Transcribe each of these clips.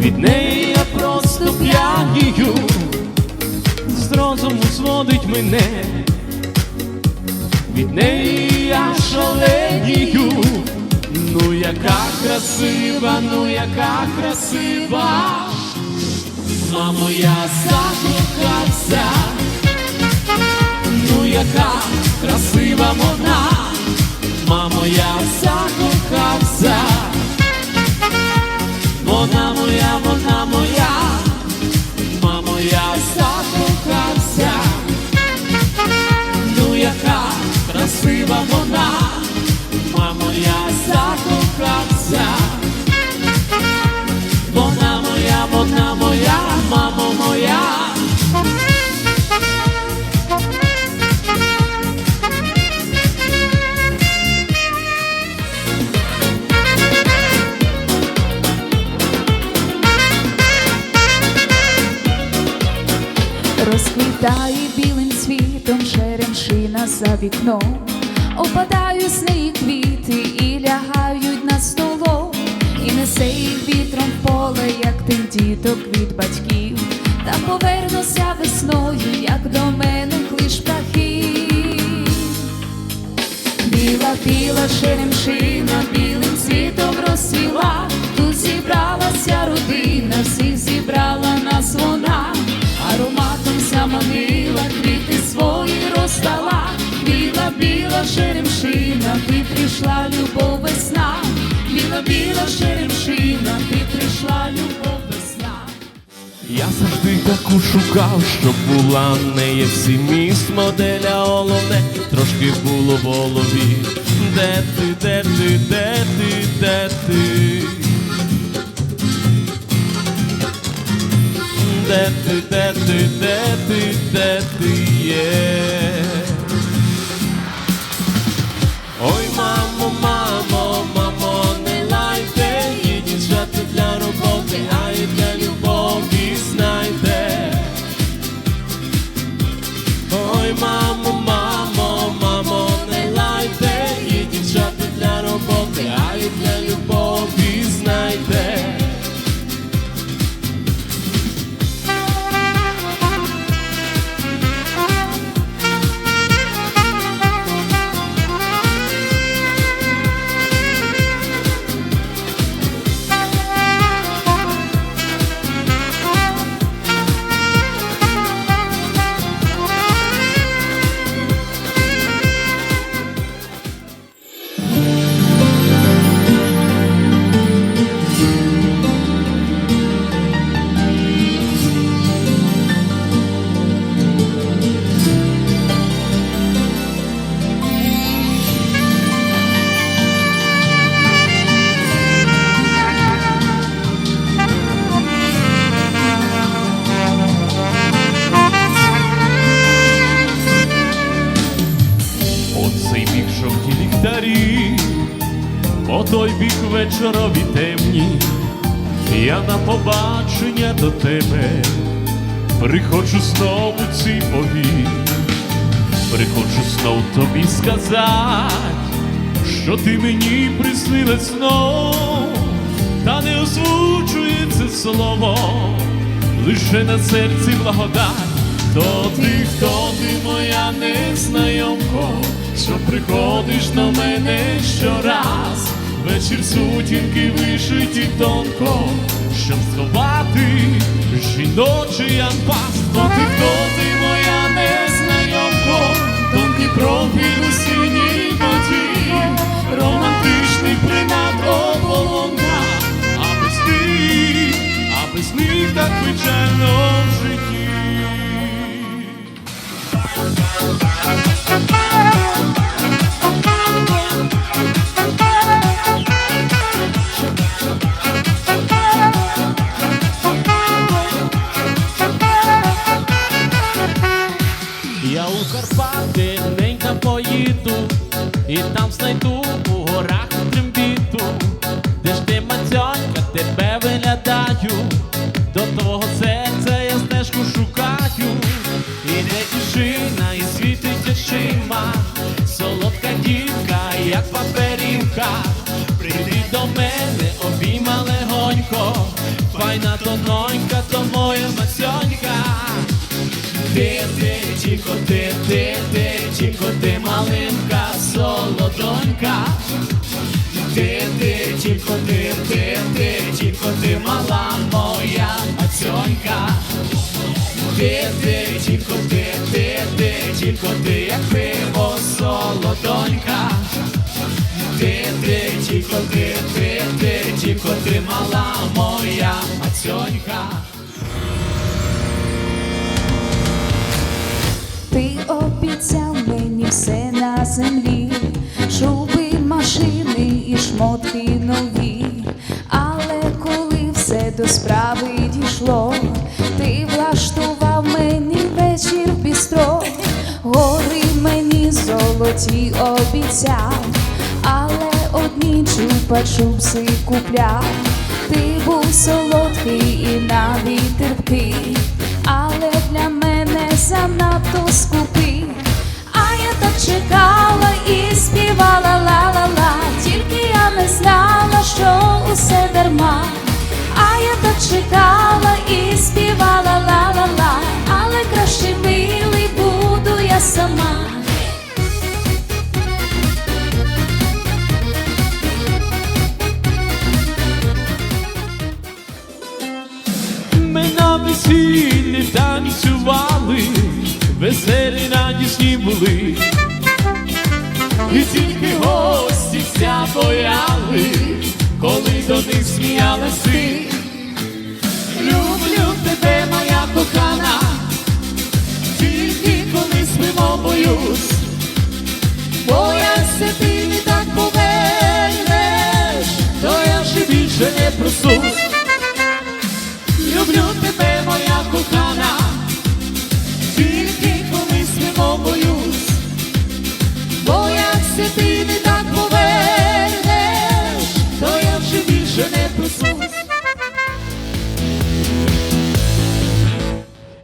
від неї я просто п'янію, з розуму зводить мене, від неї я шаленію, ну яка красива, ну яка красива, мамо, я закохався, ну яка красива вона, мамо, я закохався. Моя, вона моя, мамо, я закохався, ну яка красива вона, мамо, я закохався, Розквітає білим цвітом черемшина за вікном, опадають неї квіти і лягають на столом, і несе їх вітром поле, як тим діток від батьків, та повернуся весною, як до мене клиш птахи. Біла, біла черемшина, білим цвітом розцвіла, тут зібралася родина, всіх зібрала нас вона, біла, біла черемшина, ти прийшла, любов весна, біла, біла черемшина, ти прийшла, любов весна. Я завжди таку шукав, щоб була в неї всі міст моделя головне, трошки було в голові. Де ти, де ти, де ти, де ти? Де ти, де ти, де ти, де ти є? Ой, мамо, мамо, мамо, по вечорові темні, я на побачення до тебе приходжу знову ці пові, приходжу знов тобі сказати, що ти мені приснилась знов, та не озвучує це слово, лише на серці благодать. То ти, хто ти моя незнайомко, що приходиш до мене щораз, вечір сутінки вишиті тонко, щоб сховати жіночий анпас. То ти, хто ти моя незнайомко, тонкий профіль у синій воді, романтичний принад оболонка, а без них, а без них так печально в житті. Карпати ненька поїду, і там знайду у горах трембіту, де ж ти мацьонька, тебе виглядаю, до твого серця я стежку шукаю, і не тишина, і світить очима, солодка дівка, як паперівка, прийди до мене, обійма легонько, файна тононька, то моя масьонька. Ти, ти, тільки ти, ти, ти, тільки ти, малинка, солодонька. Ти, ти, тільки ти, ти, ти, тільки ти, мала моя мацьонька. Ти, ти, тільки ти, ти, ти, тільки ти, як пиво, солодонька. Ти, ти, тільки ти, ти, ти, тільки ти, мала моя мацьонька. Машини нові. Але коли все до справи дійшло, ти влаштував мені вечір бістро, гори мені золоті обіцяв, але одні чупа-чупси купляв. Ти був солодкий і навіть терпкий, але для мене занадто скупий. А я так чекала і співала знала, що усе дарма. А я так чекала і співала ла-ла-ла, але краще милий буду я сама. Ми на весіллі танцювали, веселі радісні були, і тільки гості ся бояли, коли ти. Люблю тебе, моя кохана, тільки коли спимо боюсь, бояся ти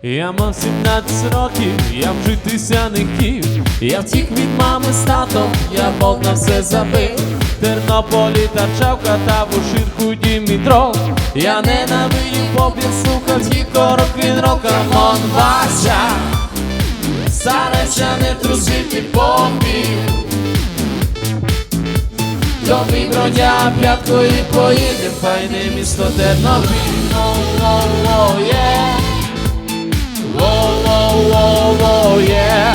Я мав 17 років, я вжитися не хотів, я втік від мами з татом, я болт на все забив. Тернополі та в уширку Дімітров. Я ненавидів поп, я слухав тільки рок-н-рол, камон, Вася. Старайся не трусити попів. Тобі бродя п'яткою поїдем, файне місто Тернопіль. Воу-воу-воу, yeah. Whoa, whoa, whoa, whoa, yeah.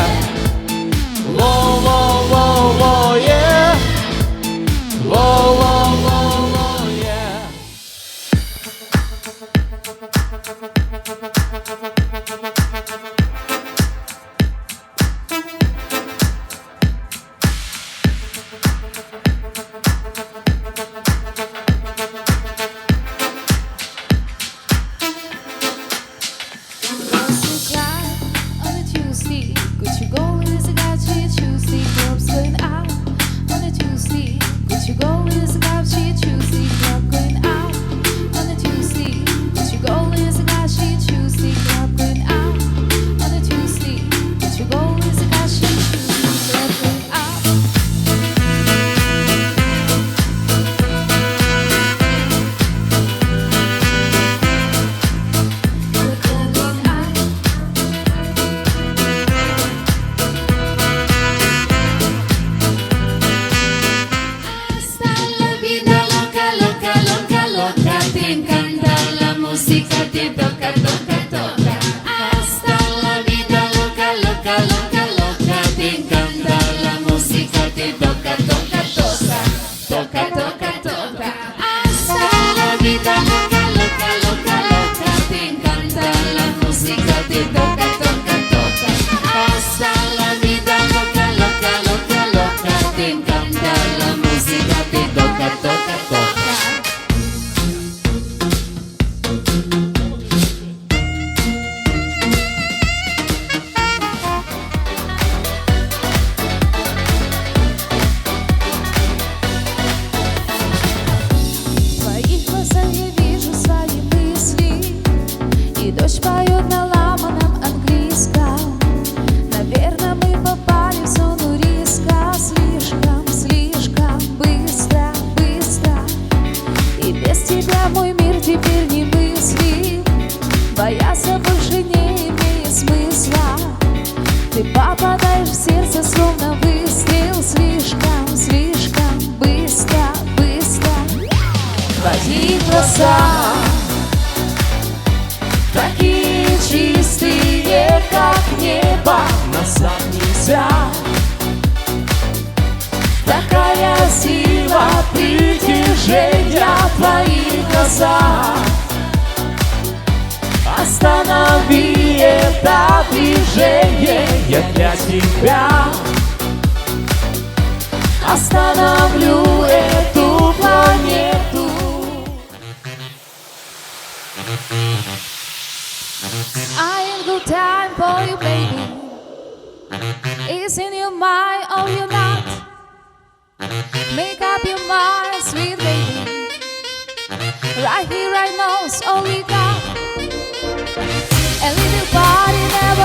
Te encanta la música, te toca, toca, toca. Ты попадаешь в сердце, словно выстрел. Слишком, слишком быстро, быстро. Твои глаза Такие чистые, как небо Назад нельзя. Такая сила притяжения Твои глаза Останови это движение Я для тебя Остановлю эту планету I ain't good time for you, baby Is in your mind or you're not Make up your mind, sweet baby Right here, right now is all we got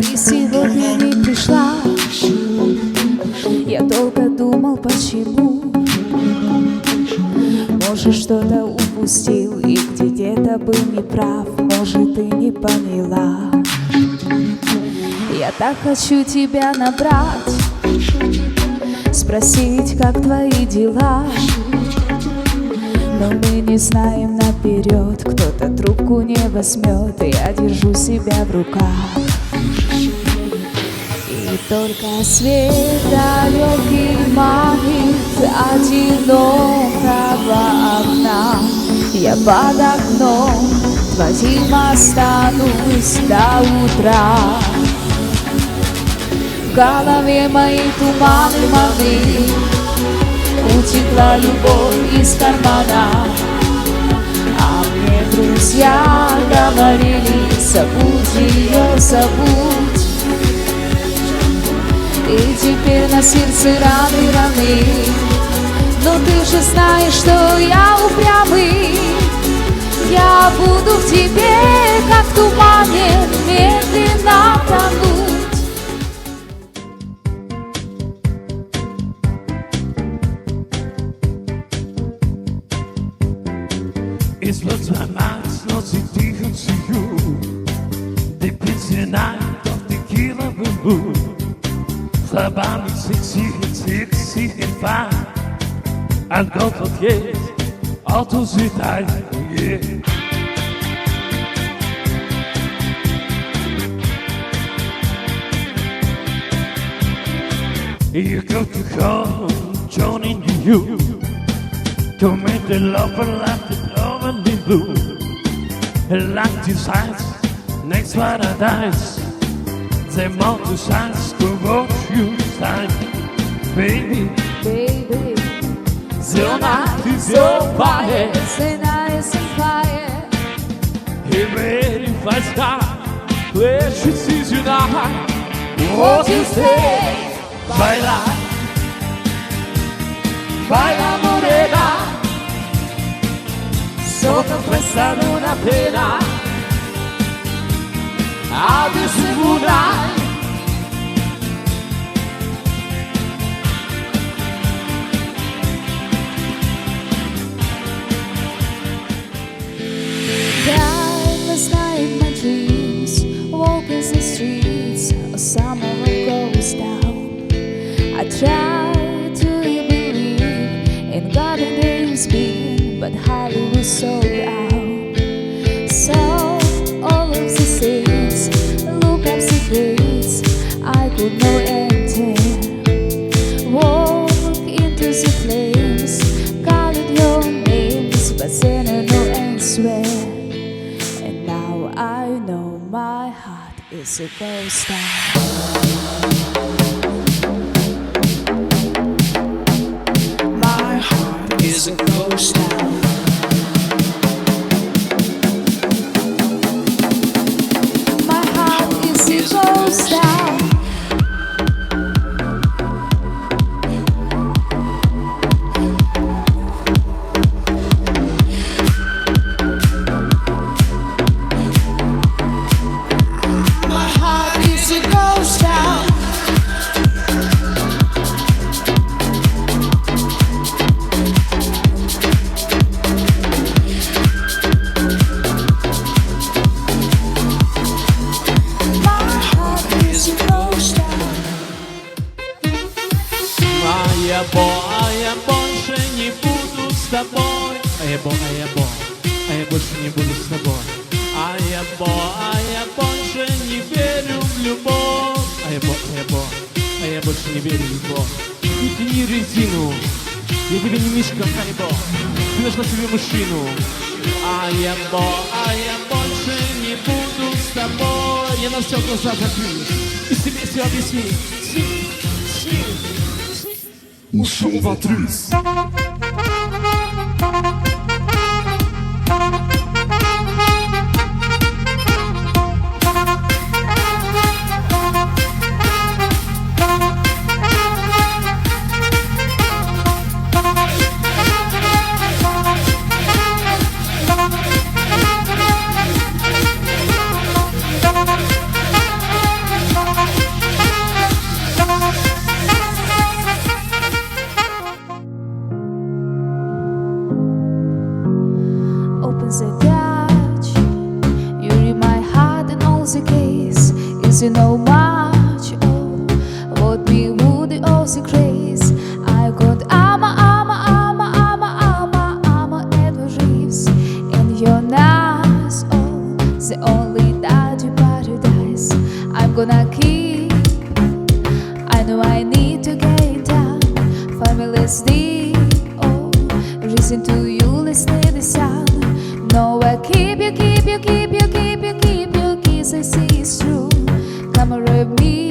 Ты сегодня не пришла. Я долго думал, почему. Может, что-то упустил и где-то был неправ. Может, ты не поняла. Я так хочу тебя набрать, спросить, как твои дела. Но мы не знаем наперед, кто-то трубку не возьмет, и я держу себя в руках. Только свет далекий манит одинокого окна. Я под окном твоим останусь до утра. В голове мои туманы могли Утекла любовь из кармана А мне друзья говорили Забудь ее, забудь И теперь на сердце раны, раны Но ты же знаешь, что я упрямый Я буду в тебе, как в тумане Медленно тонуть It's not my mind, it's not so deep to you. The pizza Verbaan is sexy, iets, iets. En Gott wat je, Auto je. You go to call Johnny you to make the lover laugh the lovely blue. Like these eyes, next paradise, the mountain shines to you time, baby. Baby, your night is on fire. Your night is que fire. He made it fast time. Flash it sees you now. What you say? Vai lá, vai lá, morena. Só tô pensando na pena. Abre-se mudar. be sold out. Sell all of the things, look up the things I could not enter. Walk into the flames, called your names, but then I know answer. And now I know my heart is a ghost town. Тобой. А я бо, а я бо, а я больше не буду с тобой. А я бо, а я больше не верю в любовь. А я бо, а я бо, а я больше не верю в любовь. Не резину, я тебе не мишка Харибо. Ты нашла себе мужчину. А я бо, а я больше не буду с тобой. Я на все глаза закрыл и себе все объясню. Сни, I'm gonna keep. I know I need to get down. Family's deep. Oh, reason to you listen to the sound. No, I keep you, keep you, keep you, keep you, keep you. Kiss I see it's true. Come rub me,